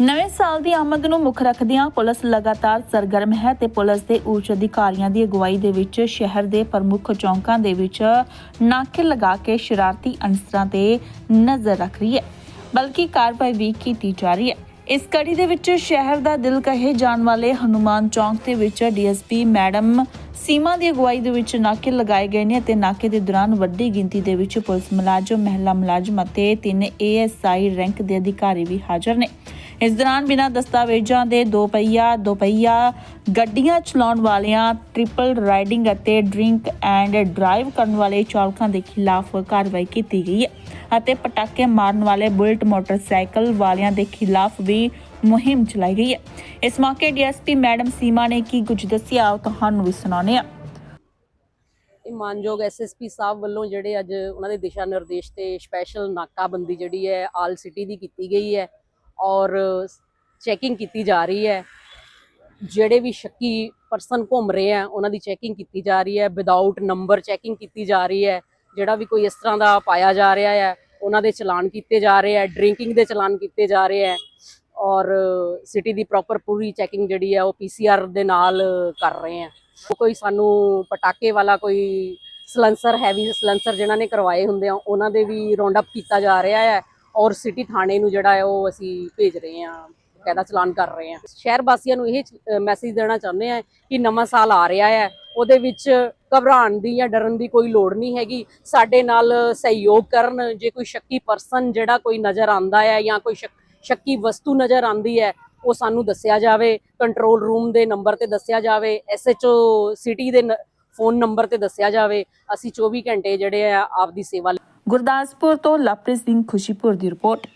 ਨਵੇਂ ਸਾਲ ਦੀ ਆਮਦ ਨੂੰ ਮੁੱਖ ਰੱਖਦਿਆਂ ਪੁਲਿਸ ਲਗਾਤਾਰ ਸਰਗਰਮ ਹੈ ਤੇ ਪੁਲਿਸ ਦੇ ਉੱਚ ਅਧਿਕਾਰੀਆਂ ਦੀ ਅਗਵਾਈ ਦੇ ਵਿੱਚ ਸ਼ਹਿਰ ਦੇ ਪ੍ਰਮੁੱਖ ਚੌਂਕਾਂ ਦੇ ਵਿੱਚ ਨਾਕੇ ਲਗਾ ਕੇ ਸ਼ਰਾਰਤੀ ਅਨਸਰਾਂ ਤੇ ਨਜ਼ਰ ਰੱਖ ਰਹੀ ਹੈ, ਬਲਕਿ ਕਾਰਵਾਈ ਵੀ ਕੀਤੀ ਜਾ ਰਹੀ ਹੈ। ਇਸ ਕੜੀ ਦੇ ਵਿੱਚ ਸ਼ਹਿਰ ਦਾ ਦਿਲ ਕਹੇ ਜਾਣ ਵਾਲੇ ਹਨੂਮਾਨ ਚੌਂਕ ਦੇ ਵਿੱਚ ਡੀਐਸਪੀ ਮੈਡਮ ਸੀਮਾ ਦੀ ਅਗਵਾਈ ਦੇ ਵਿੱਚ ਨਾਕੇ ਲਗਾਏ ਗਏ ਨੇ ਅਤੇ ਨਾਕੇ ਦੇ ਦੌਰਾਨ ਵੱਡੀ ਗਿਣਤੀ ਦੇ ਵਿੱਚ ਪੁਲਿਸ ਮੁਲਾਜ਼ਮ, ਮਹਿਲਾ ਮੁਲਾਜ਼ਮ ਅਤੇ ਤਿੰਨ ਏਐਸਆਈ ਰੈਂਕ ਦੇ ਅਧਿਕਾਰੀ ਵੀ ਹਾਜ਼ਰ ਨੇ। ਇਸ ਦੌਰਾਨ ਬਿਨਾਂ ਦਸਤਾਵੇਜ਼ਾਂ ਦੇ ਦੋ ਪਹੀਆ ਦੋ ਪਹੀਆ, ਗੱਡੀਆਂ ਚਲਾਉਣ ਵਾਲਿਆਂ ਟ੍ਰਿਪਲ ਰਾਈਡਿੰਗ ਅਤੇ ਡਰਿੰਕ ਐਂਡ ਡਰਾਈਵ ਕਰਨ ਵਾਲੇ ਚਾਲਕਾਂ ਦੇ ਖਿਲਾਫ ਕਾਰਵਾਈ ਕੀਤੀ ਗਈ ਹੈ ਅਤੇ ਪਟਾਕੇ ਮਾਰਨ ਵਾਲੇ ਬੁਲਟ, ਮੋਟਰਸਾਈਕਲ ਵਾਲਿਆਂ ਦੇ ਖਿਲਾਫ ਵੀ ਮੁਹਿੰਮ ਚਲਾਈ ਗਈ ਹੈ। ਇਸ ਮੌਕੇ ਡੀਐਸਪੀ ਮੈਡਮ ਸੀਮਾ ਨੇ ਕੀ ਕੁਝ ਦੱਸਿਆ, ਉਹ ਤੁਹਾਨੂੰ ਵੀ ਸੁਣਾਉਂਦੇ ਹਾਂ। ਇਹ ਮਾਨਯੋਗ ਐਸਐਸਪੀ ਸਾਹਿਬ ਵੱਲੋਂ ਜਿਹੜੇ ਅੱਜ ਉਹਨਾਂ ਦੇ ਦਿਸ਼ਾ ਨਿਰਦੇਸ਼ ਤੇ ਸਪੈਸ਼ਲ ਨਾਕਾਬੰਦੀ ਜਿਹੜੀ ਹੈ, ਆਲ ਸਿਟੀ ਦੀ ਕੀਤੀ ਗਈ ਹੈ। ਔਰ ਚੈਕਿੰਗ ਕੀਤੀ ਜਾ ਰਹੀ ਹੈ। ਜਿਹੜੇ ਵੀ ਸ਼ੱਕੀ ਪਰਸਨ ਘੁੰਮ ਰਹੇ ਆ ਉਹਨਾਂ ਦੀ ਚੈਕਿੰਗ ਕੀਤੀ ਜਾ ਰਹੀ ਹੈ। ਵਿਦਆਊਟ ਨੰਬਰ ਚੈਕਿੰਗ ਕੀਤੀ ਜਾ ਰਹੀ ਹੈ। ਜਿਹੜਾ ਵੀ ਕੋਈ ਇਸ ਤਰ੍ਹਾਂ ਦਾ ਪਾਇਆ ਜਾ ਰਿਹਾ ਹੈ, ਉਹਨਾਂ ਦੇ ਚਲਾਨ ਕੀਤੇ ਜਾ ਰਹੇ ਆ ਡਰਿੰਕਿੰਗ ਦੇ ਚਲਾਨ ਕੀਤੇ ਜਾ ਰਹੇ ਆ ਔਰ ਸਿਟੀ ਦੀ ਪ੍ਰੋਪਰ ਪੂਰੀ ਚੈਕਿੰਗ ਜਿਹੜੀ ਆ ਉਹ ਪੀਸੀਆਰ ਦੇ ਨਾਲ ਕਰ ਰਹੇ ਆ ਕੋਈ ਸਾਨੂੰ ਪਟਾਕੇ ਵਾਲਾ ਕੋਈ ਸਲੈਂਸਰ ਹੈਵੀ ਸਲੈਂਸਰ ਜਿਨ੍ਹਾਂ ਨੇ ਕਰਵਾਏ ਹੁੰਦੇ ਆ, ਉਹਨਾਂ ਦੇ ਵੀ ਰਾਉਂਡ ਅਪ ਕੀਤਾ ਜਾ ਰਿਹਾ ਹੈ। ਔਰ ਸਿਟੀ ਥਾਣੇ ਨੂੰ ਜਿਹੜਾ ਹੈ ਉਹ ਅਸੀਂ ਭੇਜ ਰਹੇ ਹਾਂ ਕਾਇਦਾ ਚਲਾਨ ਕਰ ਰਹੇ ਹਾਂ। ਸ਼ਹਿਰ ਵਾਸੀਆਂ ਨੂੰ ਇਹ ਮੈਸੇਜ ਦੇਣਾ ਚਾਹੁੰਦੇ ਆ ਕਿ ਨਵਾਂ ਸਾਲ ਆ ਰਿਹਾ ਹੈ। ਉਹਦੇ ਵਿੱਚ ਘਬਰਾਉਣ ਦੀ ਜਾਂ ਡਰਨ ਦੀ ਕੋਈ ਲੋੜ ਨਹੀਂ ਹੈਗੀ। ਸਾਡੇ ਨਾਲ ਸਹਿਯੋਗ ਕਰਨ, ਜੇ ਕੋਈ ਸ਼ੱਕੀ ਪਰਸਨ ਜਿਹੜਾ ਕੋਈ ਨਜ਼ਰ ਆਂਦਾ ਹੈ ਜਾਂ ਕੋਈ ਸ਼ੱਕ- ਸ਼ੱਕੀ ਵਸਤੂ ਨਜ਼ਰ ਆਂਦੀ ਹੈ, ਉਹ ਸਾਨੂੰ ਦੱਸਿਆ ਜਾਵੇ। ਕੰਟਰੋਲ ਰੂਮ ਦੇ ਨੰਬਰ ਤੇ ਦੱਸਿਆ ਜਾਵੇ। ਐਸਐਚਓ ਸਿਟੀ ਦੇ ਫੋਨ ਨੰਬਰ ਤੇ ਦੱਸਿਆ ਜਾਵੇ। ਅਸੀਂ 24 ਘੰਟੇ ਜਿਹੜੇ ਆ ਆਪਦੀ ਸੇਵਾ ਗੁਰਦਾਸਪੁਰ ਤੋਂ ਲਵਪ੍ਰੀਤ ਸਿੰਘ ਖੁਸ਼ੀਪੁਰ ਦੀ ਰਿਪੋਰਟ।